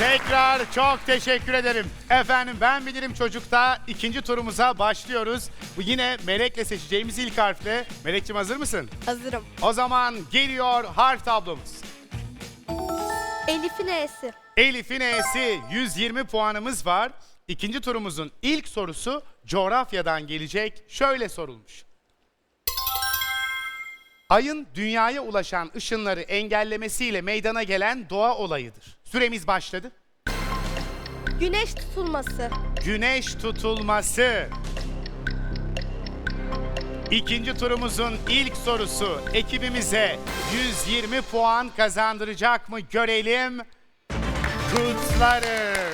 Tekrar çok teşekkür ederim. Efendim ben bilirim çocukta ikinci turumuza başlıyoruz. Bu yine Melek'le seçeceğimiz ilk harfle. Melek'ciğim hazır mısın? Hazırım. O zaman geliyor harf tablomuz. Elif'in E'si. Elif'in E'si 120 puanımız var. İkinci turumuzun ilk sorusu coğrafyadan gelecek. Şöyle sorulmuş. Ayın dünyaya ulaşan ışınları engellemesiyle meydana gelen doğa olayıdır. Süremiz başladı. Güneş tutulması. Güneş tutulması. İkinci turumuzun ilk sorusu ekibimize 120 puan kazandıracak mı görelim. Kutlarız.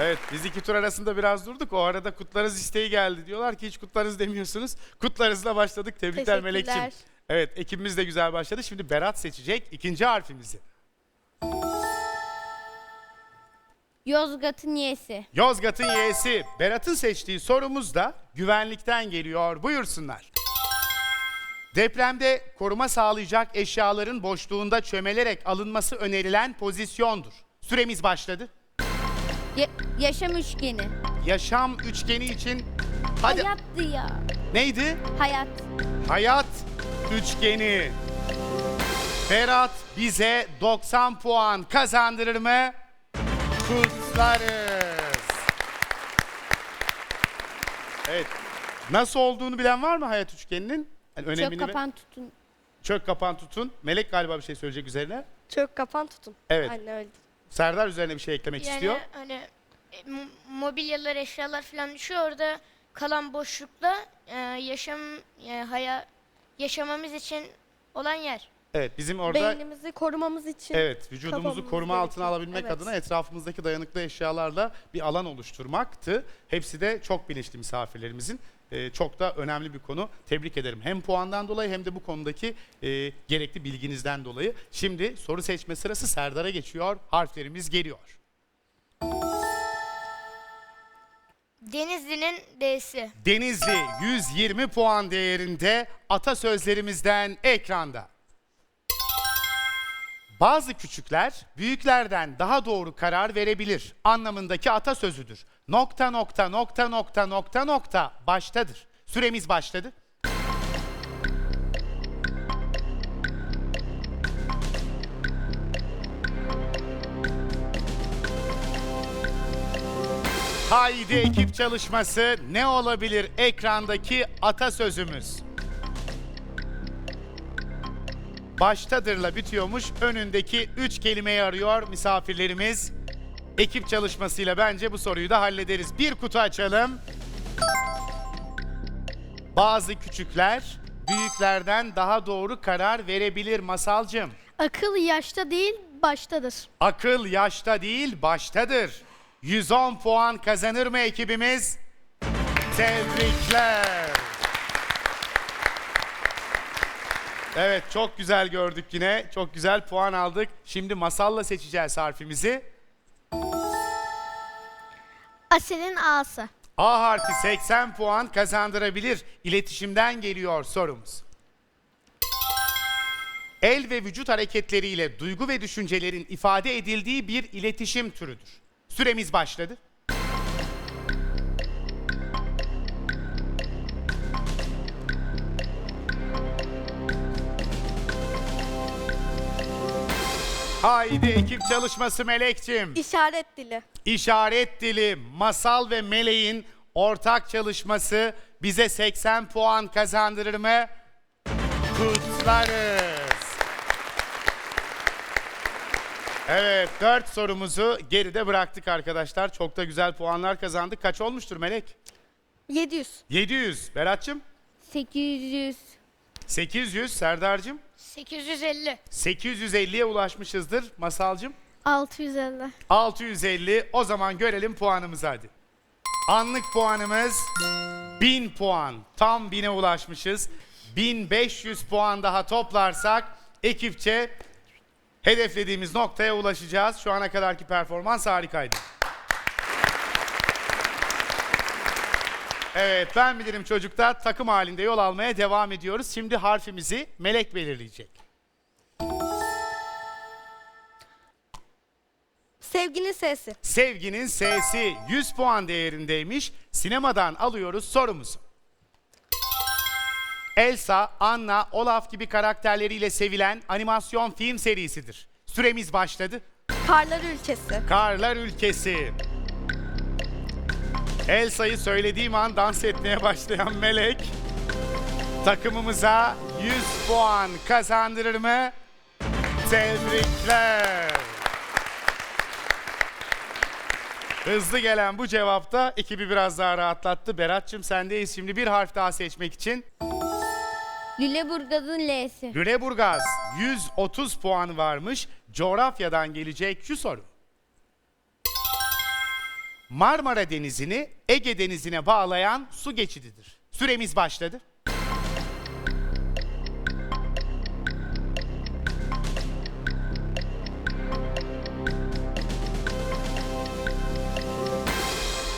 Evet biz iki tur arasında biraz durduk. O arada kutlarız isteği geldi. Diyorlar ki hiç kutlarız demiyorsunuz. Kutlarızla başladık. Tebrikler. Melek'ciğim. Evet ekibimiz de güzel başladı. Şimdi Berat seçecek ikinci harfimizi. Yozgat'ın Y'si. Yozgat'ın Y'si. Berat'ın seçtiği sorumuz da güvenlikten geliyor. Buyursunlar. Depremde koruma sağlayacak eşyaların boşluğunda çömelerek alınması önerilen pozisyondur. Süremiz başladı. Ya- yaşam üçgeni. Yaşam üçgeni için hadi Hayattı ya. neydi? Hayat. Hayat üçgeni. Berat bize 90 puan kazandırır mı? Kutlarız. Evet. Nasıl olduğunu bilen var mı hayat üçgeninin? Yani Çök önemini ve- kapan tutun. Çök kapan tutun. Melek galiba bir şey söyleyecek üzerine. Çök kapan tutun. Evet. Anne öyle. Serdar üzerine bir şey eklemek Yani istiyor. hani e, mo- mobilyalar, eşyalar falan düşüyor orada kalan boşlukta e, yaşam e, haya yaşamamız için olan yer. Evet bizim orada Beynimizi korumamız için. Evet, vücudumuzu koruma altına gerekiyor. alabilmek Evet. adına etrafımızdaki dayanıklı eşyalarla bir alan oluşturmaktı. Hepsi de çok bilinçli misafirlerimizin. Ee, çok da önemli bir konu. Tebrik ederim. Hem puandan dolayı hem de bu konudaki e, gerekli bilginizden dolayı. Şimdi soru seçme sırası Serdar'a geçiyor. Harflerimiz geliyor. Denizli'nin D'si. Denizli 120 puan değerinde atasözlerimizden ekranda. Bazı küçükler büyüklerden daha doğru karar verebilir anlamındaki atasözüdür. Nokta nokta nokta nokta nokta nokta baştadır. Süremiz başladı. Haydi ekip çalışması ne olabilir ekrandaki atasözümüz? Baştadırla bitiyormuş. Önündeki üç kelimeyi arıyor misafirlerimiz. Ekip çalışmasıyla bence bu soruyu da hallederiz. Bir kutu açalım. Bazı küçükler büyüklerden daha doğru karar verebilir masalcım. Akıl yaşta değil baştadır. Akıl yaşta değil baştadır. 110 puan kazanır mı ekibimiz? Tebrikler. Evet çok güzel gördük yine. Çok güzel puan aldık. Şimdi masalla seçeceğiz harfimizi. Asel'in A'sı. A harfi 80 puan kazandırabilir. İletişimden geliyor sorumuz. El ve vücut hareketleriyle duygu ve düşüncelerin ifade edildiği bir iletişim türüdür. Süremiz başladı. Haydi ekip çalışması Melek'cim. İşaret dili. İşaret dili, masal ve meleğin ortak çalışması bize 80 puan kazandırır mı? Kutlarız. Evet, 4 sorumuzu geride bıraktık arkadaşlar. Çok da güzel puanlar kazandık. Kaç olmuştur Melek? 700. 700. Berat'cığım? 800. 800. Serdar'cığım? 850. 850'ye ulaşmışızdır. Masalcığım? 650. 650. O zaman görelim puanımızı hadi. Anlık puanımız 1000 puan. Tam 1000'e ulaşmışız. 1500 puan daha toplarsak ekipçe hedeflediğimiz noktaya ulaşacağız. Şu ana kadarki performans harikaydı. Evet ben bilirim çocuklar takım halinde yol almaya devam ediyoruz. Şimdi harfimizi Melek belirleyecek. Sevginin sesi. Sevginin S'si 100 puan değerindeymiş. Sinemadan alıyoruz sorumuzu. Elsa, Anna, Olaf gibi karakterleriyle sevilen animasyon film serisidir. Süremiz başladı. Karlar ülkesi. Karlar Ülkesi. Elsa'yı söylediğim an dans etmeye başlayan Melek takımımıza 100 puan kazandırır mı? Tebrikler. Hızlı gelen bu cevapta ekibi biraz daha rahatlattı. Berat'cığım sendeyiz şimdi bir harf daha seçmek için. Lüleburgaz'ın L'si. Lüleburgaz 130 puan varmış. Coğrafyadan gelecek şu soru. Marmara Denizi'ni Ege Denizi'ne bağlayan su geçididir. Süremiz başladı.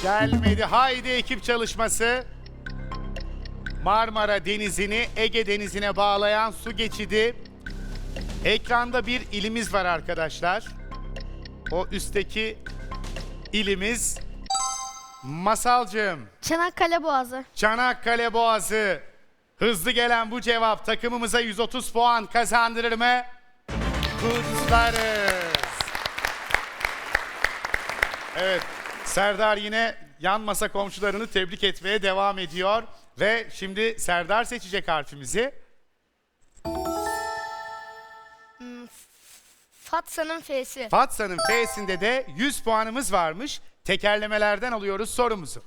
Gelmedi. Haydi ekip çalışması. Marmara Denizi'ni Ege Denizi'ne bağlayan su geçidi. Ekranda bir ilimiz var arkadaşlar. O üstteki ilimiz Masalcığım. Çanakkale Boğazı. Çanakkale Boğazı. Hızlı gelen bu cevap takımımıza 130 puan kazandırır mı? Kutlarız. Evet, Serdar yine yan masa komşularını tebrik etmeye devam ediyor. Ve şimdi Serdar seçecek harfimizi. Fatsa'nın F'si. Fatsa'nın F'sinde de 100 puanımız varmış. Tekerlemelerden alıyoruz sorumuzu.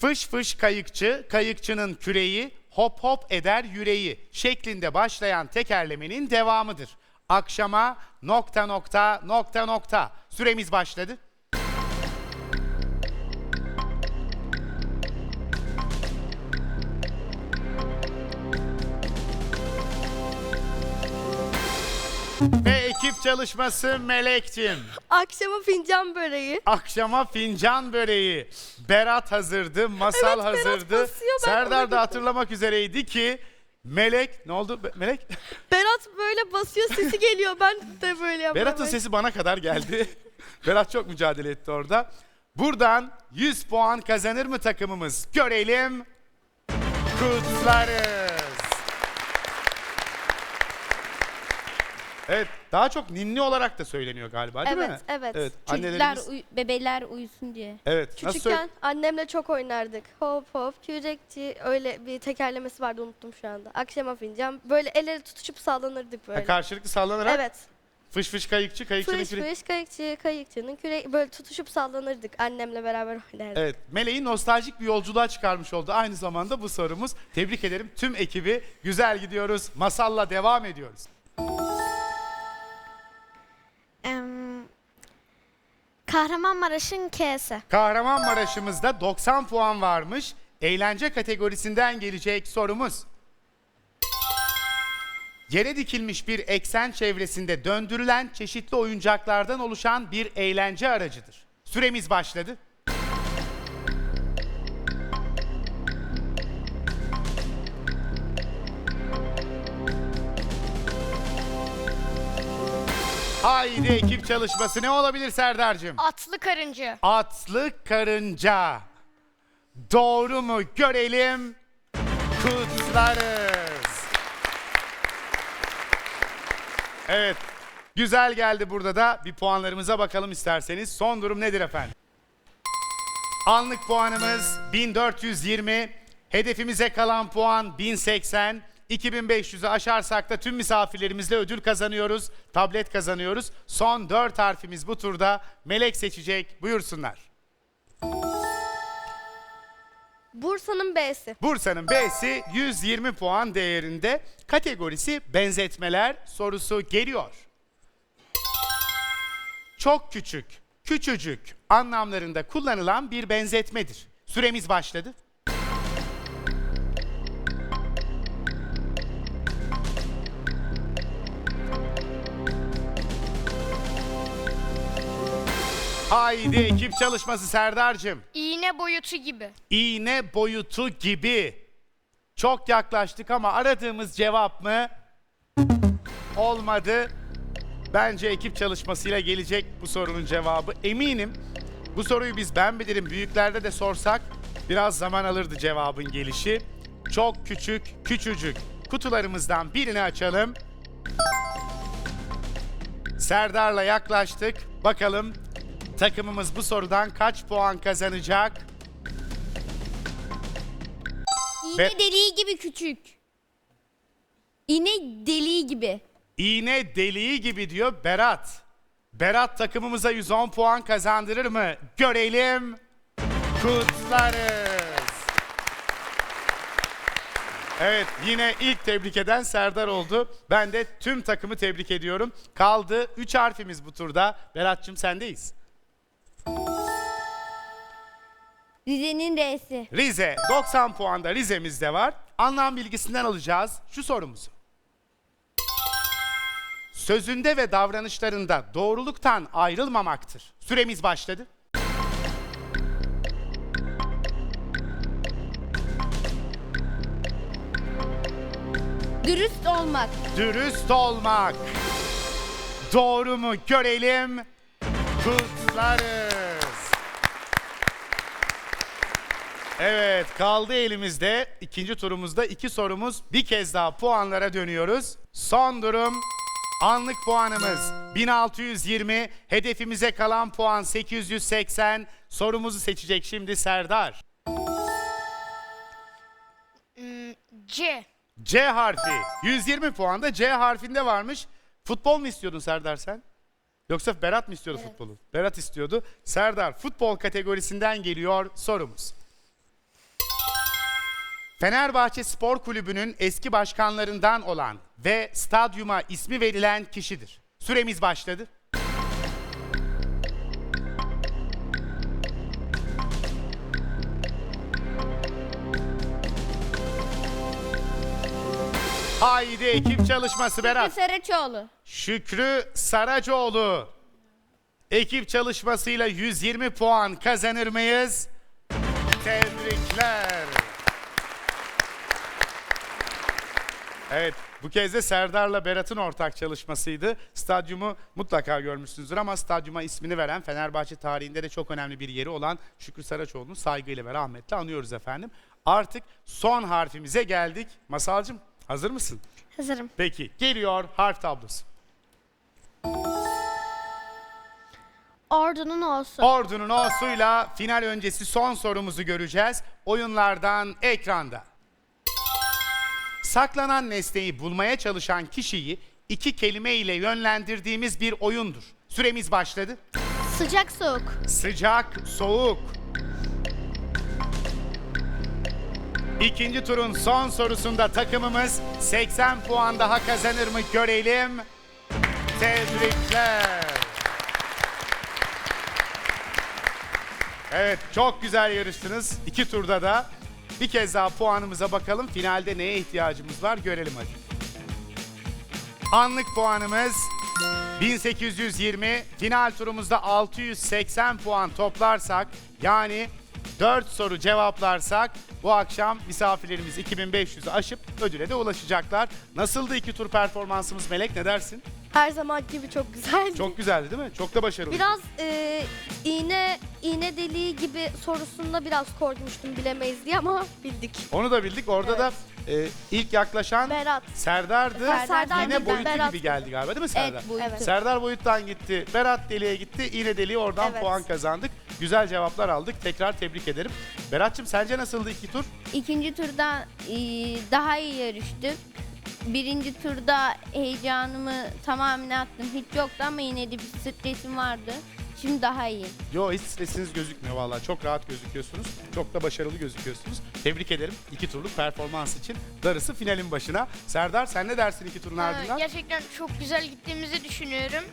Fış fış kayıkçı, kayıkçının küreği, hop hop eder yüreği şeklinde başlayan tekerlemenin devamıdır. Akşama nokta nokta nokta nokta. Süremiz başladı. Ve ekip çalışması Melek'cim. Akşama fincan böreği. Akşama fincan böreği. Berat hazırdı, Masal Evet, Berat hazırdı. basıyor, ben Serdar da hatırlamak üzereydi ki Melek ne oldu Be- Melek? Berat böyle basıyor sesi geliyor. Ben de böyle yapıyorum. Berat'ın sesi bana kadar geldi. Berat çok mücadele etti orada. Buradan 100 puan kazanır mı takımımız? Görelim. Kutlarız. Evet, daha çok ninni olarak da söyleniyor galiba değil mi? Evet, evet. Evet, Çocuklar, annelerimiz... uy- bebeler uyusun diye. Evet, nasıl Küçükken annemle çok oynardık. Hop hop kürekçi öyle bir tekerlemesi vardı unuttum şu anda. Akşama fincan böyle el ele tutuşup sallanırdık böyle. Ha, karşılıklı sallanarak evet. fış fış kayıkçı, kayıkçının Fış küre- fış kayıkçı kayıkçının küre böyle tutuşup sallanırdık. Annemle beraber oynardık. Evet, Meleği nostaljik bir yolculuğa çıkarmış oldu. Aynı zamanda bu sorumuz. Tebrik ederim tüm ekibi. Güzel gidiyoruz. Masalla devam ediyoruz. Kahramanmaraş'ın K'si. Kahramanmaraş'ımızda 90 puan varmış. Eğlence kategorisinden gelecek sorumuz. Yere dikilmiş bir eksen çevresinde döndürülen çeşitli oyuncaklardan oluşan bir eğlence aracıdır. Süremiz başladı. Haydi ekip çalışması ne olabilir Serdar'cığım? Atlı karınca. Atlı karınca. Doğru mu görelim? Kutlarız. Evet. Güzel geldi burada da. Bir puanlarımıza bakalım isterseniz. Son durum nedir efendim? Anlık puanımız 1420. Hedefimize kalan puan 1080. 2500'ü aşarsak da tüm misafirlerimizle ödül kazanıyoruz. Tablet kazanıyoruz. Son 4 harfimiz bu turda. Melek seçecek. Buyursunlar. Bursa'nın B'si. Bursa'nın B'si 120 puan değerinde. Kategorisi benzetmeler sorusu geliyor. Çok küçük, küçücük anlamlarında kullanılan bir benzetmedir. Süremiz başladı. Haydi ekip çalışması Serdar'cığım. İğne boyutu gibi. iğne boyutu gibi. Çok yaklaştık ama aradığımız cevap mı? Olmadı. Bence ekip çalışmasıyla gelecek bu sorunun cevabı. Eminim bu soruyu biz ben bilirim büyüklerde de sorsak biraz zaman alırdı cevabın gelişi. Çok küçük, küçücük kutularımızdan birini açalım. Serdar'la yaklaştık. Bakalım takımımız bu sorudan kaç puan kazanacak? İğne Ve- deliği gibi küçük. İğne deliği gibi. İğne deliği gibi diyor Berat. Berat takımımıza 110 puan kazandırır mı? Görelim. Kutlarız. Evet yine ilk tebrik eden Serdar oldu. Ben de tüm takımı tebrik ediyorum. Kaldı 3 harfimiz bu turda. Berat'cığım sendeyiz. Rize'nin R'si. Rize 90 puanda Rize'mizde var. Anlam bilgisinden alacağız şu sorumuzu. Sözünde ve davranışlarında doğruluktan ayrılmamaktır. Süremiz başladı. Dürüst olmak. Dürüst olmak. Doğru mu görelim. Kutlarız. Evet kaldı elimizde. ikinci turumuzda iki sorumuz. Bir kez daha puanlara dönüyoruz. Son durum anlık puanımız 1620. Hedefimize kalan puan 880. Sorumuzu seçecek şimdi Serdar. Hmm, C. C harfi. 120 puan da C harfinde varmış. Futbol mu istiyordun Serdar sen? Yoksa Berat mı istiyordu futbolu? Berat istiyordu. Serdar futbol kategorisinden geliyor sorumuz. Fenerbahçe Spor Kulübü'nün eski başkanlarından olan ve stadyuma ismi verilen kişidir. Süremiz başladı. Haydi ekip çalışması Berat. Saraçoğlu. Şükrü Saracoğlu. Ekip çalışmasıyla 120 puan kazanır mıyız? Tebrikler. Evet, bu kez de Serdar'la Berat'ın ortak çalışmasıydı. Stadyumu mutlaka görmüşsünüzdür ama stadyuma ismini veren Fenerbahçe tarihinde de çok önemli bir yeri olan Şükrü Saraçoğlu'nu saygıyla ve rahmetle anıyoruz efendim. Artık son harfimize geldik. Masalcığım hazır mısın? Hazırım. Peki geliyor harf tablosu. Ordunun olsun. Ordunun O'suyla final öncesi son sorumuzu göreceğiz. Oyunlardan ekranda. Saklanan nesneyi bulmaya çalışan kişiyi iki kelime ile yönlendirdiğimiz bir oyundur. Süremiz başladı. Sıcak soğuk. Sıcak, soğuk. İkinci turun son sorusunda takımımız 80 puan daha kazanır mı görelim. Tebrikler. Evet çok güzel yarıştınız. İki turda da bir kez daha puanımıza bakalım. Finalde neye ihtiyacımız var görelim hadi. Anlık puanımız 1820. Final turumuzda 680 puan toplarsak yani 4 soru cevaplarsak bu akşam misafirlerimiz 2500'ü aşıp ödüle de ulaşacaklar. Nasıldı iki tur performansımız Melek ne dersin? Her zaman gibi çok güzel. Çok güzeldi değil mi? Çok da başarılı. Biraz e, iğne iğne deliği gibi sorusunda biraz korkmuştum bilemeyiz diye ama bildik. Onu da bildik. Orada da e, ilk yaklaşan Berat. Serdar'dı. Serdar Yine boyutu Berat. gibi geldi galiba değil mi Serdar? Evet boyutu. Evet. Serdar boyuttan gitti. Berat deliğe gitti. İğne deliği oradan Evet. puan kazandık. Güzel cevaplar aldık. Tekrar tebrik ederim. Berat'cığım sence nasıldı iki tur? İkinci turda e, daha iyi yarıştık. Birinci turda heyecanımı tamamen attım. Hiç yoktu ama yine de bir stresim vardı. Şimdi daha iyi. Yo hiç stresiniz gözükmüyor vallahi. Çok rahat gözüküyorsunuz. Çok da başarılı gözüküyorsunuz. Tebrik ederim iki turluk performans için. Darısı finalin başına. Serdar sen ne dersin iki turun Ee, ardından? gerçekten çok güzel gittiğimizi düşünüyorum.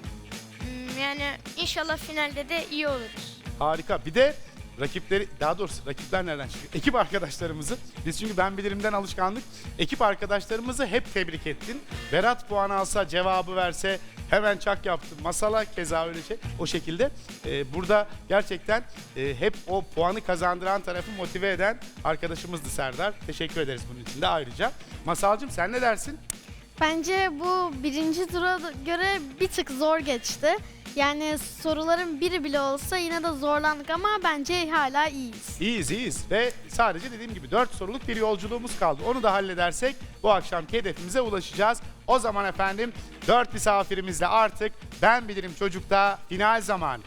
Hmm, Yani inşallah finalde de iyi oluruz. Harika. Bir de rakipleri, daha doğrusu rakipler nereden çıkıyor? Ekip arkadaşlarımızı, biz çünkü ben bilirimden alışkanlık, ekip arkadaşlarımızı hep tebrik ettin. Berat puan alsa, cevabı verse hemen çak yaptın. Masala keza öyle şey. O şekilde e, burada gerçekten e, hep o puanı kazandıran tarafı motive eden arkadaşımızdı Serdar. Teşekkür ederiz bunun için de ayrıca. Masalcığım sen ne dersin? Bence bu birinci tura göre bir tık zor geçti. Yani soruların biri bile olsa yine de zorlandık ama bence hala iyiyiz. İyiyiz iyiyiz ve sadece dediğim gibi 4 soruluk bir yolculuğumuz kaldı. Onu da halledersek bu akşamki hedefimize ulaşacağız. O zaman efendim 4 misafirimizle artık Ben Bilirim Çocuk'ta final zamanı.